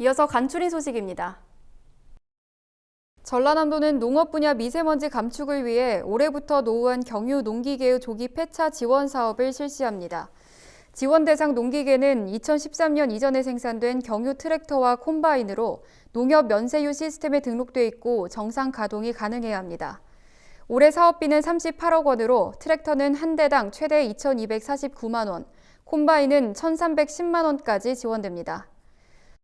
이어서 간추린 소식입니다. 전라남도는 농업 분야 미세먼지 감축을 위해 올해부터 노후한 경유 농기계의 조기 폐차 지원 사업을 실시합니다. 지원 대상 농기계는 2013년 이전에 생산된 경유 트랙터와 콤바인으로 농협 면세유 시스템에 등록돼 있고 정상 가동이 가능해야 합니다. 올해 사업비는 38억 원으로 트랙터는 한 대당 최대 2,249만 원, 콤바인은 1,310만 원까지 지원됩니다.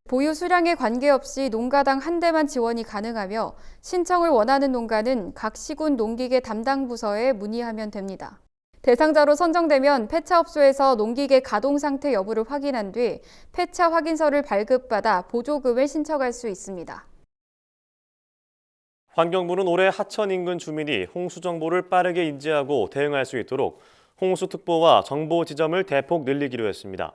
보유 수량에 관계없이 농가당 한 대만 지원이 가능하며 신청을 원하는 농가는 각 시군 농기계 담당 부서에 문의하면 됩니다. 대상자로 선정되면 폐차업소에서 농기계 가동 상태 여부를 확인한 뒤 폐차 확인서를 발급받아 보조금을 신청할 수 있습니다. 환경부는 올해 하천 인근 주민이 홍수 정보를 빠르게 인지하고 대응할 수 있도록 홍수 특보와 정보 지점을 대폭 늘리기로 했습니다.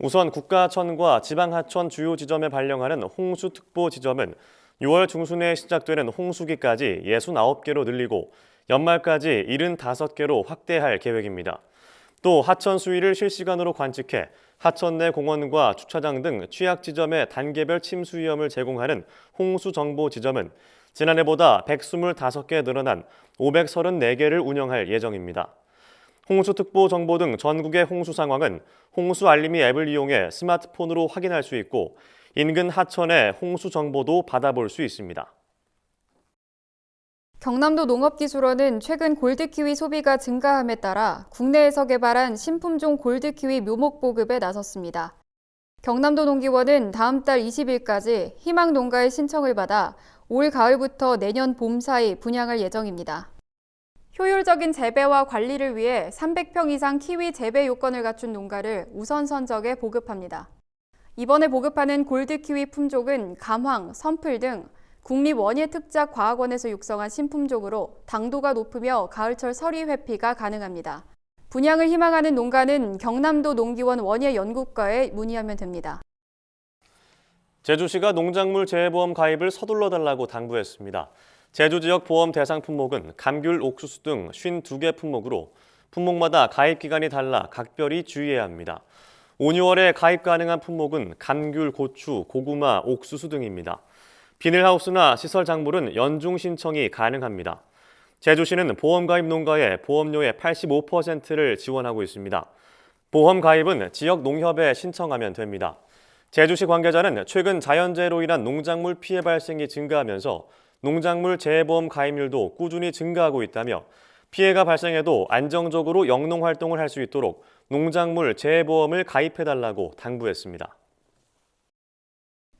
우선 국가하천과 지방하천 주요 지점에 발령하는 홍수 특보 지점은 6월 중순에 시작되는 홍수기까지 69개로 늘리고 연말까지 75개로 확대할 계획입니다. 또 하천 수위를 실시간으로 관측해 하천 내 공원과 주차장 등 취약 지점에 단계별 침수 위험을 제공하는 홍수 정보 지점은 지난해보다 125개 늘어난 534개를 운영할 예정입니다. 홍수특보 정보 등 전국의 홍수 상황은 홍수 알림이 앱을 이용해 스마트폰으로 확인할 수 있고 인근 하천의 홍수 정보도 받아볼 수 있습니다. 경남도 농업기술원은 최근 골드키위 소비가 증가함에 따라 국내에서 개발한 신품종 골드키위 묘목 보급에 나섰습니다. 경남도 농기원은 다음 달 20일까지 희망 농가의 신청을 받아 올 가을부터 내년 봄 사이 분양할 예정입니다. 효율적인 재배와 관리를 위해 300평 이상 키위 재배 요건을 갖춘 농가를 우선 선적에 보급합니다. 이번에 보급하는 골드키위 품종은 감황, 선풀 등 국립원예특작과학원에서 육성한 신품종으로 당도가 높으며 가을철 서리 회피가 가능합니다. 분양을 희망하는 농가는 경남도 농기원 원예연구과에 문의하면 됩니다. 제주시가 농작물 재해보험 가입을 서둘러 달라고 당부했습니다. 제주 지역 보험 대상 품목은 감귤, 옥수수 등 52개 품목으로 품목마다 가입 기간이 달라 각별히 주의해야 합니다. 5, 6월에 가입 가능한 품목은 감귤, 고추, 고구마, 옥수수 등입니다. 비닐하우스나 시설 작물은 연중 신청이 가능합니다. 제주시는 보험 가입 농가의 보험료의 85%를 지원하고 있습니다. 보험 가입은 지역 농협에 신청하면 됩니다. 제주시 관계자는 최근 자연재해로 인한 농작물 피해 발생이 증가하면서 농작물 재해보험 가입률도 꾸준히 증가하고 있다며 피해가 발생해도 안정적으로 영농 활동을 할 수 있도록 농작물 재해보험을 가입해달라고 당부했습니다.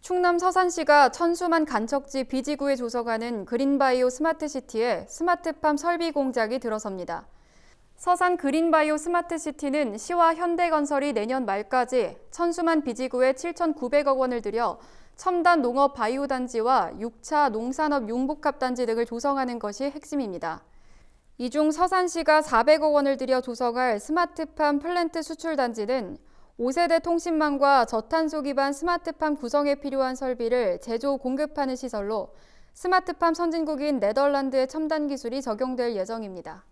충남 서산시가 천수만 간척지 비지구에 조성하는 그린바이오 스마트시티에 스마트팜 설비 공작이 들어섭니다. 서산 그린바이오 스마트시티는 시와 현대건설이 내년 말까지 천수만 비지구에 7,900억 원을 들여 첨단 농업 바이오 단지와 6차 농산업 융복합 단지 등을 조성하는 것이 핵심입니다. 이 중 서산시가 400억 원을 들여 조성할 스마트팜 플랜트 수출 단지는 5세대 통신망과 저탄소 기반 스마트팜 구성에 필요한 설비를 제조 공급하는 시설로 스마트팜 선진국인 네덜란드의 첨단 기술이 적용될 예정입니다.